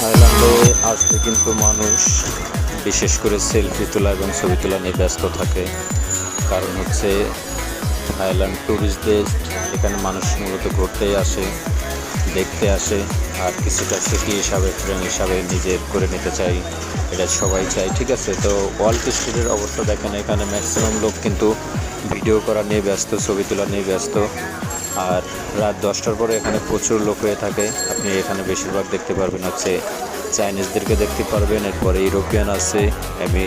থাইল্যান্ডে আসলে কিন্তু মানুষ বিশেষ করে সেলফি তোলা এবং ছবি তোলা নিয়ে ব্যস্ত থাকে। কারণ হচ্ছে থাইল্যান্ড ট্যুরিস্ট দেশ, এখানে মানুষ মূলত ঘুরতেই আসে, দেখতে আসে, আর কিছুটা স্মৃতি হিসাবে ফ্রেন্ড হিসাবে নিজের করে নিতে চাই, এটা সবাই চাই ঠিক আছে? তো ওয়ার্ল্ড স্ট্রিটের অবস্থা দেখেন, এখানে ম্যাক্সিমাম লোক কিন্তু ভিডিও করা নিয়ে ব্যস্ত, ছবি তোলা নিয়ে ব্যস্ত। আর রাত দশটার পরে এখানে প্রচুর লোক হয়ে থাকে। আপনি এখানে বেশিরভাগ দেখতে পারবেন হচ্ছে চাইনিজদেরকে দেখতে পারবেন, এরপরে ইউরোপিয়ান আছে এমনি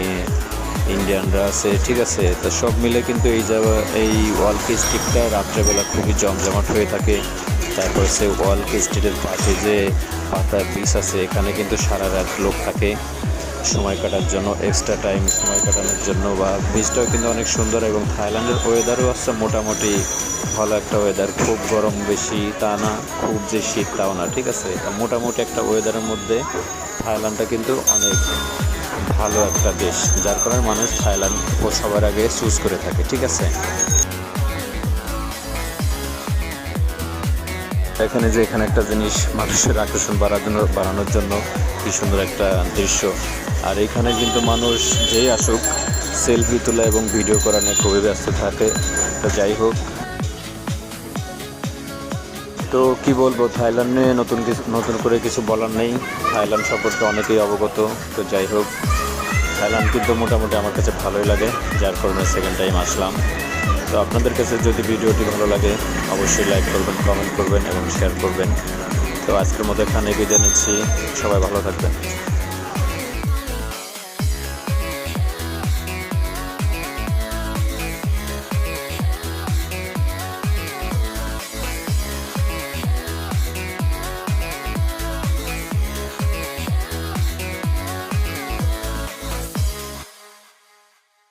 ইন্ডিয়ানরা আছে, ঠিক আছে? তো সব মিলে কিন্তু এই জায়গা, এই ওয়ার্ল্ড স্ট্রিটটা রাত্রেবেলা খুবই জমজমাট হয়ে থাকে। তারপর সে ওয়ার্ল্ড স্ট্রিটের পাশে যে পাতা বিচ আছে, এখানে কিন্তু সারা রাত লোক থাকে। সময় কাটার জন্য এক্সট্রা টাইম সময় কাটানোর জন্য বা বীজটাও কিন্তু অনেক সুন্দর এবং থাইল্যান্ডের ওয়েদারও আছে মোটামুটি ভালো একটা ওয়েদার খুব গরম বেশি তা না, খুব যে শীত তাও না, ঠিক আছে? মোটামুটি একটা ওয়েদারের মধ্যে থাইল্যান্ডটা কিন্তু অনেক ভালো একটা দেশ, যার কারণে মানুষ থাইল্যান্ড ও সবার আগে চুজ করে থাকে, ঠিক আছে? এখানে যে এখানে একটা জিনিস মানুষের আকর্ষণ বাড়ানোর বাড়ানোর জন্য কি সুন্দর একটা দৃশ্য। আর এখানে কিন্তু মানুষ যেই আসুক, সেলফি তোলা এবং ভিডিও করা নিয়ে খুবই ব্যস্ত থাকে। তো যাই হোক। তো কি বলব, থাইল্যান্ড নিয়ে নতুন কিছু, নতুন করে কিছু বলার নেই। থাইল্যান্ড সম্পর্কে অনেকেই অবগত, তো যাই হোক। থাইল্যান্ড কিন্তু মোটামুটি আমার কাছে ভালোই লাগে, যার কারণে সেকেন্ড টাইম আসলাম। তো আপনাদের কাছে যদি ভিডিওটি ভালো লাগে, অবশ্যই লাইক করবেন কমেন্ট করবেন এবং শেয়ার করবেন। তো আজকের মতো এখানে বিদায় নিচ্ছি। সবাই ভালো থাকবেন।